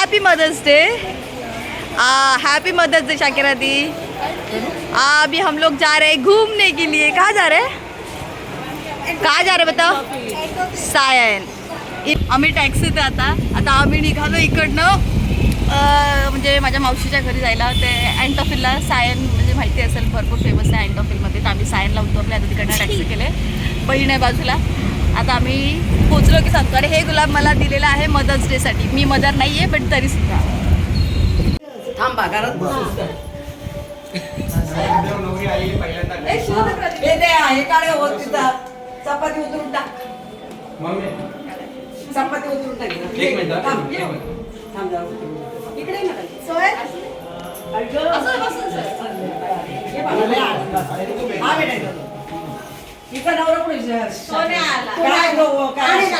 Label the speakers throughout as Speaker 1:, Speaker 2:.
Speaker 1: Happy mother's day happy mother's day Shakira दी. अभी हम लोग जा रहे हैं घूमने के लिए. कहाँ जा रहे हैं? कहाँ जा रहे बताओ? सायन. आम्ही टॅक्सीत आता. आता आम्ही निघालो इकडनं. म्हणजे माझ्या मावशीच्या घरी जायला ते अँटॉफिलला सायन म्हणजे माहिती असेल भरपूर फेमस आहे अँटॉफिलमध्ये तर आम्ही सायनला उतरले आता तिकडनं टॅक्सी केले. बहीण आहे बाजूला. आता आम्ही पोचलो की सांगतो. अरे हे गुलाब मला दिलेलं आहे मदर्स डेसाठी मी मदर नाही आहे पण तरी सुद्धा.
Speaker 2: थांबा घरात हे हे चपाती उतरून टाक.
Speaker 3: मम्मी.
Speaker 2: चपाती उतरून टाक. इकडे ये ना खाली. हे बेटा. इथं नवरा पुढे
Speaker 1: सोन्या आला.
Speaker 2: काय गो, काय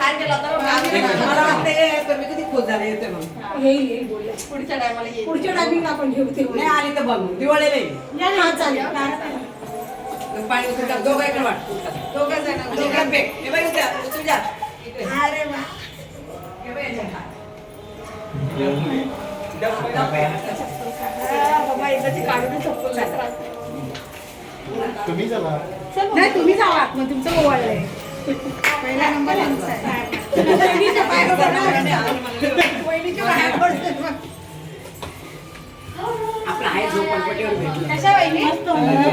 Speaker 2: मला वाटते खुश झाले येते मग
Speaker 4: येईल येईल बोलले.
Speaker 1: पुढच्या टायमाला येईल.
Speaker 4: पुढच्या टायमिंग आपण घेऊ ते
Speaker 2: नाही आली तर बघ
Speaker 4: हा चालेल
Speaker 2: पाणी उतरून टाक दोघांकडे वाट.
Speaker 1: दोघं जण
Speaker 2: दोघांत बेक हे बघ इथे, तुझ्या इथे.
Speaker 4: अरे वा.
Speaker 2: हे बघ याच्यात हात.
Speaker 1: बाबा एकदाची काढून चप्पल.
Speaker 3: तुम्ही चला.
Speaker 4: नाही तुम्ही जावा मग तुमचं ओवाळलंय. पहिला नंबर पडणार.
Speaker 2: आपलं आहे झोपडपट्टीवर भेटलं.
Speaker 1: कशा वहिनी?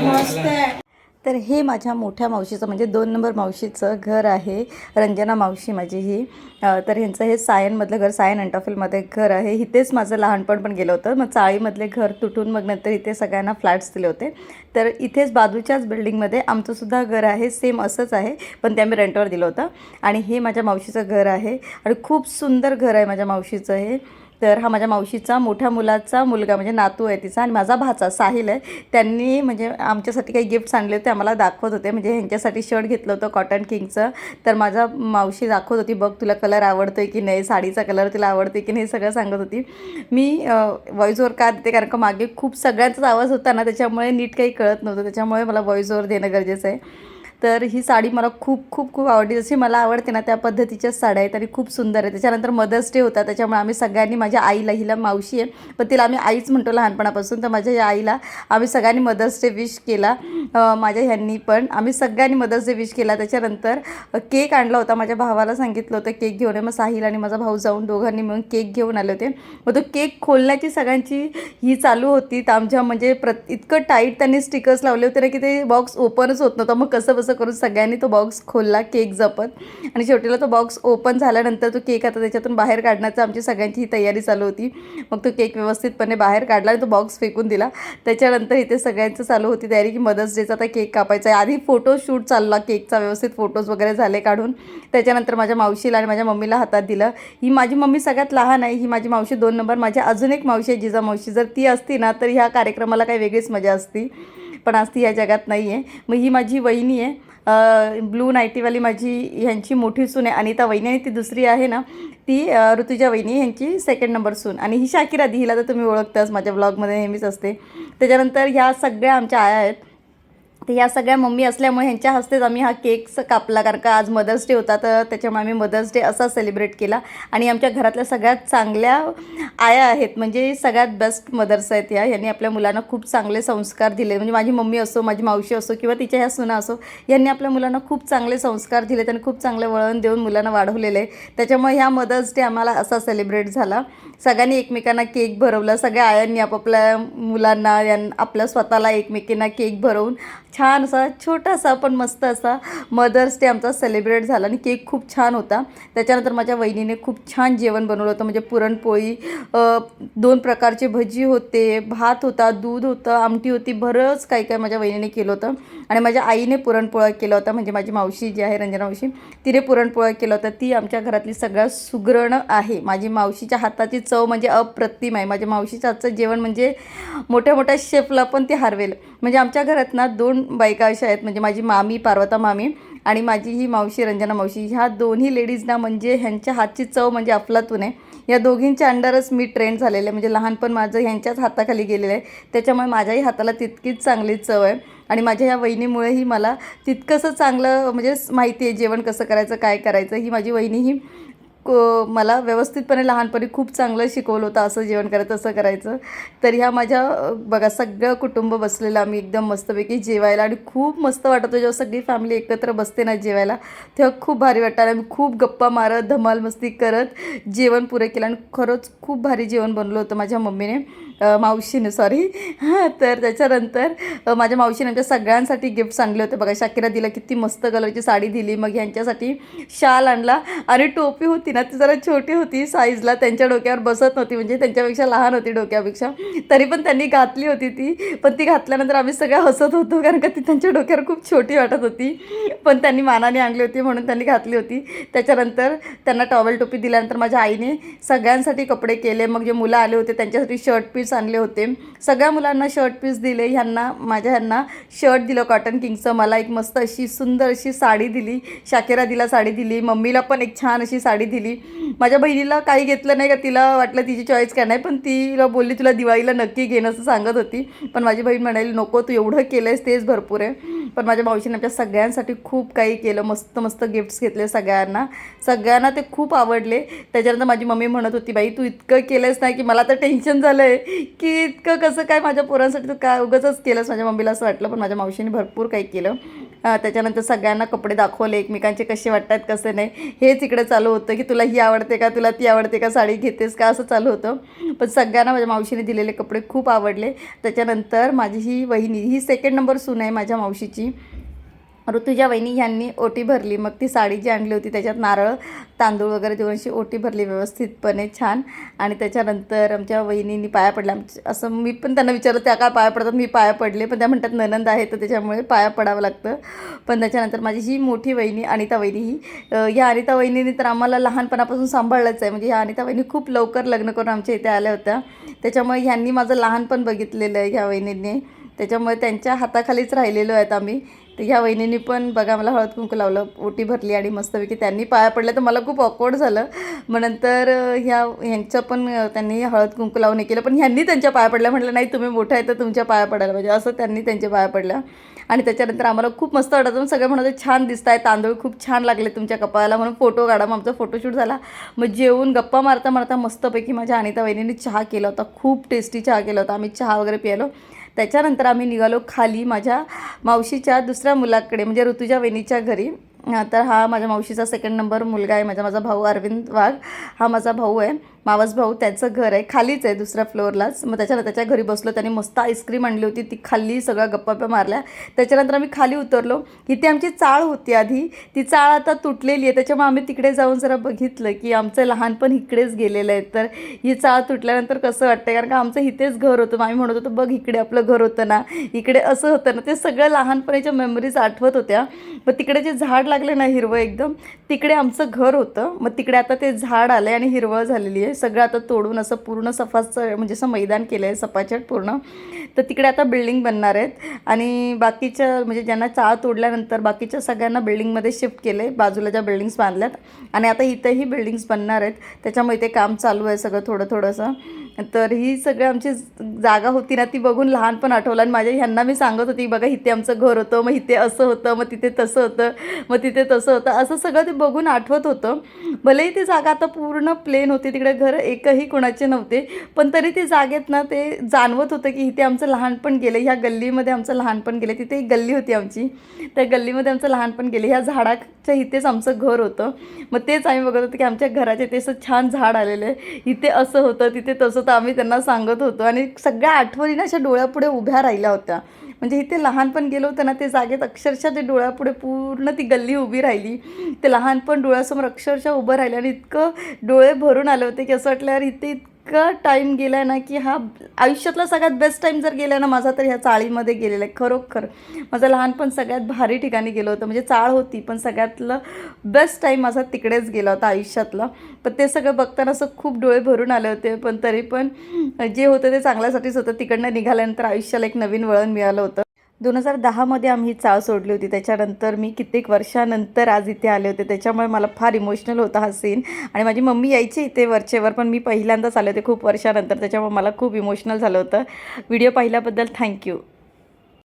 Speaker 4: मस्त आहे.
Speaker 1: तर हे माझ्या मोठ्या मावशीचं म्हणजे दोन नंबर मावशीचं घर आहे. रंजना मावशी माझी ही. तर ह्यांचं हे सायनमधलं घर सायन अंटाफिलमध्ये घर आहे. इथेच माझं लहानपण पण गेलं होतं. मग चाळीमधले घर तुटून मग नंतर इथे सगळ्यांना फ्लॅट्स दिले होते. तर इथेच बाजूच्याच बिल्डिंगमध्ये आमचंसुद्धा घर आहे. सेम असंच आहे पण ते आम्ही रेंटवर दिलं होतं. आणि हे माझ्या मावशीचं घर आहे. आणि खूप सुंदर घर आहे माझ्या मावशीचं हे. तर हा माझ्या मावशीचा मोठ्या मुलाचा मुलगा म्हणजे नातू आहे तिचा आणि माझा भाचा साहिल आहे. त्यांनी म्हणजे आमच्यासाठी काही गिफ्ट्स आणले होते आम्हाला दाखवत होते. म्हणजे ह्यांच्यासाठी शर्ट घेतलं होतं कॉटन किंगचं तर माझा मावशी दाखवत होती बघ तुला कलर आवडतो आहे की नाही? साडीचा कलर तुला आवडतोय की नाही? हे सगळं सांगत होती. मी व्हॉईस ओव्हर का देते? कारण का मागे खूप सगळ्यांचाच आवाज होता ना त्याच्यामुळे नीट काही कळत नव्हतं. त्याच्यामुळे मला व्हॉईस ओवर देणं गरजेचं आहे. तर ही साडी मला खूप खूप खूप आवडली. जशी मला आवडते ना त्या पद्धतीच्याच साड्या आहेत आणि खूप सुंदर आहे त्याच्यानंतर मदर्स डे होता त्याच्यामुळे आम्ही सगळ्यांनी माझ्या आईला हिला मावशी आहे पण तिला आम्ही आईच म्हणतो लहानपणापासून. तर माझ्या या आईला आम्ही सगळ्यांनी मदर्स डे विश केला. माझ्या ह्यांनी पण आम्ही सगळ्यांनी मदर्स डे विश केला. त्याच्यानंतर केक आणला होता. माझ्या भावाला सांगितलं होतं केक घेऊन मग साहिल आणि माझा भाऊ जाऊन दोघांनी मिळून केक घेऊन आले होते. मग तो केक खोलण्याची सगळ्यांची ही चालू होती. तर आमच्या म्हणजे प्रत इतकं टाईट त्यांनी स्टिकर्स लावले होते ना की ते बॉक्स ओपनच होत नव्हतं. मग कसं बस करून सगळ्यांनी तो बॉक्स खोलला केक जपत आणि शेवटीला तो बॉक्स ओपन झाल्यानंतर तो केक आता त्याच्यातून बाहेर काढण्याचं आमची सगळ्यांची ही तयारी चालू होती. मग तो केक व्यवस्थितपणे बाहेर काढला आणि तो बॉक्स फेकून दिला. त्याच्यानंतर इथे सगळ्यांचं चालू होती तयारी की मदर्स डेचा आता केक कापायचा आहे. आधी फोटोशूट चालला केकचा व्यवस्थित फोटोज वगैरे झाले काढून. त्याच्यानंतर माझ्या मावशीला आणि माझ्या मम्मीला हातात दिलं. ही माझी मम्मी सगळ्यात लहान आहे. ही माझी मावशी दोन नंबर माझ्या अजून एक मावशी आहे जिजा मावशी. जर ती असती ना तर ह्या कार्यक्रमाला काही वेगळीच मजा असती. पण आज ती या जगात नाही आहे मग ही माझी वहिनी आहे. ब्लू नाईटीवाली माझी ह्यांची मोठी सून आहे. अनिता वहिनी आणि ती दुसरी आहे ना ती ऋतुजा वहिनी ह्यांची सेकंड नंबर सून. आणि ही शाकिरा दी हिला तर तुम्ही ओळखताच. माझ्या ब्लॉगमध्ये नेहमीच असते. त्याच्यानंतर ह्या सगळ्या आमच्या आया आहेत. तर या सगळ्या मम्मी असल्यामुळे ह्यांच्या हस्तेच आम्ही हा केक कापला. कारण का आज मदर्स डे होता तर त्याच्यामुळे आम्ही मदर्स डे असा सेलिब्रेट केला. आणि आमच्या घरातल्या सगळ्यात चांगल्या आया आहेत म्हणजे सगळ्यात बेस्ट मदर्स आहेत या. यांनी आपल्या मुलांना खूप चांगले संस्कार दिले. म्हणजे माझी मम्मी असो माझी मावशी असो किंवा तिच्या ह्या सुना असो यांनी आपल्या मुलांना खूप चांगले संस्कार दिले त्यांनी खूप चांगलं वळण देऊन मुलांना वाढवलेलं आहे. त्याच्यामुळे ह्या मदर्स डे आम्हाला असा सेलिब्रेट झाला. सगळ्यांनी एकमेकांना केक भरवला. सगळ्या आयांनी आपापल्या मुलांना यां आपल्या स्वतःला एकमेकींना केक भरवून छान असा छोटासा पण मस्त असा मदर्स डे आमचा सेलिब्रेट झाला आणि केक खूप छान होता. त्याच्यानंतर माझ्या वहिनीने खूप छान जेवण बनवलं होतं. म्हणजे पुरणपोळी दोन प्रकारचे भजी होते. भात होता दूध होतं आमटी होती. बरंच काही काय माझ्या वहिनीने केलं होतं. आणि माझ्या आईने पुरणपोळा केला होता म्हणजे माझी मावशी जी आहे रंजना मावशी तिने पुरणपोळा केला होता ती आमच्या घरातली सगळ्यात सुगरण आहे. माझी मावशीच्या हाताची चव म्हणजे अप्रतिम आहे. माझ्या मावशीच्या हातचं जेवण म्हणजे मोठ्या मोठ्या शेफला पण ते हरवेल. म्हणजे आमच्या घरात ना दोन बायका अशा आहेत. म्हणजे माझी मामी पार्वता मामी आणि माझी ही मावशी रंजना मावशी. ह्या दोन्ही लेडीजना म्हणजे ह्यांच्या हातची चव म्हणजे अफलातून आहे. या दोघींच्या अंडरच मी ट्रेंड झालेले आहे. म्हणजे लहानपण माझं ह्यांच्याच हाताखाली गेलेलं आहे. त्याच्यामुळे माझ्याही हाताला तितकीच चांगली चव आहे. आणि माझ्या ह्या वहिनीमुळेही मला तितकंसं चांगलं म्हणजे माहिती आहे जेवण कसं करायचं काय करायचं ही माझी वहिनी ही क- मला व्यवस्थितपणे लहानपणी खूप चांगलं शिकवलं होतं असं जेवण करायचं असं करायचं. तर ह्या माझ्या बघा सगळं कुटुंब बसलेलं आम्ही एकदम मस्तपैकी जेवायला आणि खूप मस्त वाटत होतं जेव्हा सगळी फॅमिली एकत्र बसते ना जेवायला तेव्हा खूप भारी वाटतं आणि आम्ही खूप गप्पा मारत धमाल मस्ती करत जेवण पुरे केलं आणि खरंच खूप भारी जेवण बनलं होतं माझ्या मम्मीने. मावशीने सॉरी हां तर त्याच्यानंतर माझ्या मावशीने आमच्या सगळ्यांसाठी गिफ्ट्स आणले होते. बघा शाकिरा दिला किती मस्त कलरची साडी दिली. मग ह्यांच्यासाठी शाल आणला. आणि टोपी होती ना ती जरा छोटी होती साईजला त्यांच्या डोक्यावर बसत नव्हती. म्हणजे त्यांच्यापेक्षा लहान होती डोक्यापेक्षा. तरी पण त्यांनी घातली होती ती. पण ती घातल्यानंतर आम्ही सगळ्या हसत होतो कारण का ती त्यांच्या डोक्यावर खूप छोटी वाटत होती. पण त्यांनी मानाने आणली होती म्हणून त्यांनी घातली होती. त्याच्यानंतर त्यांना टॉवेल टोपी दिल्यानंतर माझ्या आईने सगळ्यांसाठी कपडे केले. मग जे मुलं आले होते त्यांच्यासाठी शर्ट पीस आणले होते. सगळ्या मुलांना शर्ट पीस दिले. ह्यांना माझ्या ह्यांना शर्ट दिलं कॉटन किंगचं मला एक मस्त अशी सुंदर अशी साडी दिली. शाकेरा दिला साडी दिली. मम्मीला पण एक छान अशी साडी दिली. माझ्या बहिणीला काही घेतलं नाही का? तिला वाटलं तिची चॉईस काय नाही. पण तिला बोलली तुला दिवाळीला नक्की घेणं असं सांगत होती. पण माझी बहीण म्हणाली नको तू एवढं केलं आहेस तेच भरपूर आहे. पण माझ्या मावशीने आमच्या सगळ्यांसाठी खूप काही केलं. मस्त मस्त गिफ्ट्स घेतले सगळ्यांना. सगळ्यांना ते खूप आवडले. त्याच्यानंतर माझी मम्मी म्हणत होती बाई तू इतकं केलंस नाही की मला तर टेन्शन झालं आहे की इतकं कसं काय माझ्या पोरांसाठी तू काय उगाचच केलंस? माझ्या मम्मीला असं वाटलं पण माझ्या मावशीने भरपूर काही केलं. त्याच्यानंतर सगळ्यांना कपडे दाखवले एकमेकांचे कसे वाटतात कसे नाही. हेच इकडे चालू होतं की तुला ही आवडते का तुला ती आवडते का साडी घेतेस का असं चालू होतं. पण सगळ्यांना माझ्या मावशीने दिलेले कपडे खूप आवडले. त्याच्यानंतर माझी ही वहिनी ही सेकंड नंबर सून आहे माझ्या मावशीची. ऋतुजा वहिनी ह्यांनी ओटी भरली. मग ती साडी जी आणली होती त्याच्यात नारळ तांदूळ वगैरे देऊन अशी ओटी भरली व्यवस्थितपणे छान. आणि त्याच्यानंतर आमच्या वहिनींनी पाया पडल्या. आमच्या असं मी पण त्यांना विचारलं त्या काय पाया पडतात? मी पाया पडले पण त्या म्हणतात ननंद आहे. तर त्याच्यामुळे पाया पडावं लागतं. पण त्याच्यानंतर माझी ही मोठी वहिनी अनिता वहिनी ही ह्या अनिता वहिनीने तर आम्हाला लहानपणापासून सांभाळलंच आहे. म्हणजे ह्या अनिता वहिनी खूप लवकर लग्न करून आमच्या इथे आल्या होत्या. त्याच्यामुळे ह्यांनी माझं लहानपण बघितलेलं आहे ह्या वहिनींनी. त्याच्यामुळे त्यांच्या हाताखालीच राहिलेलो आहेत आम्ही. तर ह्या वहिनींनी पण बघा मला हळद कुंकू लावलं ओटी भरली आणि मस्तपैकी त्यांनी पाया पडलं तर मला खूप ऑकवर्ड झालं. मग नंतर ह्या ह्यांचं पण त्यांनी हळद कुंकू लावून हे केलं. पण ह्यांनी त्यांच्या पाया पडल्या. म्हटलं नाही तुम्ही मोठं आहे तर तुमच्या पाया पडायला पाहिजे. असं त्यांनी त्यांच्या पाया पडल्या. आणि त्याच्यानंतर आम्हाला खूप मस्त वाटायचं सगळे म्हणत छान दिसत आहे तांदूळ खूप छान लागले तुमच्या कपाळाला. म्हणून फोटो काढा मग आमचा फोटोशूट झाला. मग जेवून गप्पा मारता मारता मस्तपैकी माझ्या अनिता वहिनीने चहा केला होता. खूप टेस्टी चहा केला होता. आम्ही चहा वगैरे प्यायलो. त्याच्यानंतर आम्ही निघालो खाली माझ्या मावशीच्या दुसऱ्या मुलाकडे म्हणजे ऋतुजा वहिनीच्या घरी. तर हा माझ्या मावशीचा सेकंड नंबर मुलगा आहे माझा माझा भाऊ अरविंद वाघ. हा माझा भाऊ आहे. मावस भाऊ त्याचं घर आहे खालीच आहे दुसऱ्या फ्लोअरलाच. मग त्याच्यानं त्याच्या घरी बसलो त्याने मस्त आईस्क्रीम आणली होती ती खाल्ली सगळ्या गप्पा मारल्या. त्याच्यानंतर आम्ही खाली उतरलो. इथे आमची चाळ होती आधी. ती चाळ आता तुटलेली आहे. त्याच्यामुळे आम्ही तिकडे जाऊन जरा बघितलं की आमचं लहानपण इकडेच गेलेलं आहे. तर ही चाळ तुटल्यानंतर कसं वाटतं कारण का आमचं इथेच घर होतं. मग आम्ही म्हणत होतो बघ इकडे आपलं घर होतं ना. इकडे असं होतं ना. ते सगळं लहानपणीच्या मेमरीज आठवत होत्या. मग तिकडे जे झाड लागले ना हिरवं एकदम तिकडे आमचं घर होतं. मग तिकडे आता ते झाड आलं आहे आणि हिरवळ झालेली आहे. सगळं आता तोडून असं पूर्ण सफाचं म्हणजे असं मैदान केलं आहे सफाचट पूर्ण. तर तिकडे आता बिल्डिंग बनणार आहेत. आणि बाकीच्या म्हणजे ज्यांना चाळ तोडल्यानंतर बाकीच्या सगळ्यांना बिल्डिंगमध्ये शिफ्ट केले बाजूला ज्या बिल्डिंग्स बांधल्यात. आणि आता इथंही बिल्डिंग्स बनणार आहेत. त्याच्यामुळे ते काम चालू आहे सगळं थोडं थोडंसं. तर ही सगळं आमची जागा होती ना ती बघून लहानपण आठवलं. आणि माझ्या ह्यांना मी सांगत होती बघा इथे आमचं घर होतं मग इथे असं होतं मग तिथे तसं होतं मग तिथे तसं होतं. असं सगळं ते बघून आठवत होतं. भलेही ती जागा आता पूर्ण प्लेन होती तिकडे घर एकही कोणाचे नव्हते पण तरी ते जागेत ना ते जाणवत होतं की इथे आमचं लहानपण गेलं ह्या गल्लीमध्ये आमचं लहानपण गेलं तिथे एक गल्ली होती आमची. त्या गल्लीमध्ये आमचं लहानपण गेलं ह्या झाडा झाडाच्या इथेच आमचं घर होतं. मग तेच आम्ही बघत होतो की आमच्या घराच्या ते असं छान झाड आलेलं आहे. इथे असं होतं तिथे तसं तर आम्ही त्यांना सांगत होतो. आणि सगळ्या आठवणी ना अशा डोळ्यापुढे उभ्या राहिल्या होत्या. म्हणजे इथे लहानपण गेलो होतं ना ते जागेत अक्षरशः ते डोळ्यापुढे पूर्ण ती गल्ली उभी राहिली. ते लहानपण डोळ्यासमोर अक्षरशः उभं राहिलं आणि इतकं डोळे भरून आले होते की असं वाटलं यार इथे इतका टाईम गेला आहे ना की हा आयुष्यातला सगळ्यात बेस्ट टाईम जर गेला ना माझा तर ह्या चाळीमध्ये गेलेला आहे खरोखर. माझं लहानपण सगळ्यात भारी ठिकाणी गेलं होतं म्हणजे चाळ होती पण सगळ्यातलं बेस्ट टाईम माझा तिकडेच गेला होता आयुष्यातला. पण ते सगळं बघताना असं खूप डोळे भरून आले होते पण तरी पण जे होतं ते चांगल्यासाठीच होतं. तिकडनं निघाल्यानंतर आयुष्याला एक नवीन वळण मिळालं होतं. दोन हजार दहामध्ये आम्ही चाळ सोडली होती. त्याच्यानंतर मी कित्येक वर्षानंतर आज इथे आले होते. त्याच्यामुळे मला फार इमोशनल होता हा सीन आणि माझी मम्मी यायची इथे वरचेवर पण मी पहिल्यांदाच आले होते खूप वर्षानंतर. त्याच्यामुळे मला खूप इमोशनल झालं होतं. व्हिडिओ पाहिल्याबद्दल थँक्यू